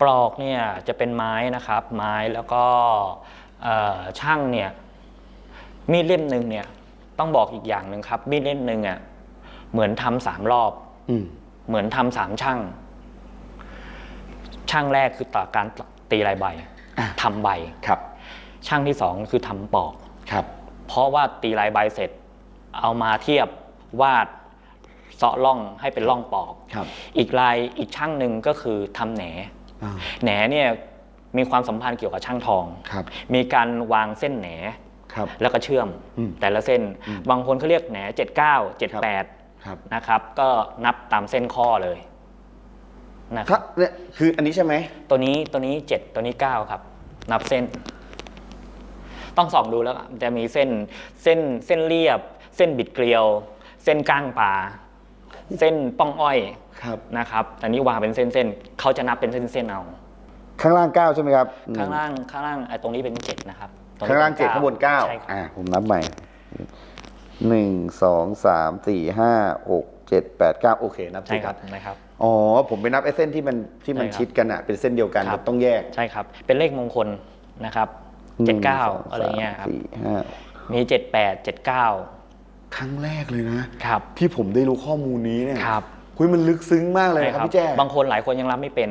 ปลอกเนี่ยจะเป็นไม้นะครับ ไม้แล้วก็เอ่อช่างเนี่ยมีดเล่มหนึ่งเนี่ยต้องบอกอีกอย่างหนึ่งครับ มีดเล่มหนึ่งอะเหมือนทำสามรอบอืมเหมือนทำสามช่าง ช่างแรกคือต่อการตีลายใบอะทำใบครับ ช่างที่สองคือทำปอกครับ เพราะว่าตีลายใบเสร็จ เอามาเทียบวาดเสาะร่องให้เป็นร่องปอกครับ อีกลายอีกช่างหนึ่งก็คือทำแหนอ่า แหนเนี่ยมีความสัมพันธ์เกี่ยวกับช่างทองครับมีการวางเส้นแหนครับแล้วก็เชื่อมอืมแต่ละเส้นอืมบางคนเขาเรียกแหน79 78ครับนะครับ ก็นับตามเส้นข้อเลยนะคครัรับบเนี่ยคืออันนี้ใช่ไหม ตัวนี้ตัวนี้7ตัวนี้9ครับ นับเส้น ต้องส่องดูแล้วมันจะมีเส้นเส้นเส้นเรียบ เส้นบิดเกลียว เส้นก้างปลา เส้นป้องอ้อยครับ นะครับอันนี้วางเป็นเส้นๆเขาจะนับเป็นเส้นๆเอา ข้างล่างเก้าใช่ไหมครับข้างล่างข้างล่างไอ้ตรงนี้เป็นเจ็ดนะครับตรข้างล่างเจ็ดป็ข้างบนเก้าใช่ครับอ่าผมนับใหม่หนึ่งสองสามสี่ห้าหกเจ็ดแปดเก้าโอเค นับใช่ถูกครับนะครับ อ๋อ ผมไปนับไอ้เส้นที่มันที่มันใช่ครับชิดกันอะเป็นเส้นเดียวกันครับต้องแยก ใช่ครับ เป็นเลขมงคลนะครับหเจ็นึ่ดงเก้าสงอะไรเงี้ยครับ สี่ห้ามีเจ็ดแปดเจ็ดเก้า ครั้งแรกเลยนะครับที่ผมได้รู้ข้อมูลนี้เนี่ยครับคุยมันลึกซึ้งมากเลยใช่นะครับพี่แจ้บางคนหลายคนยังรับไม่เป็น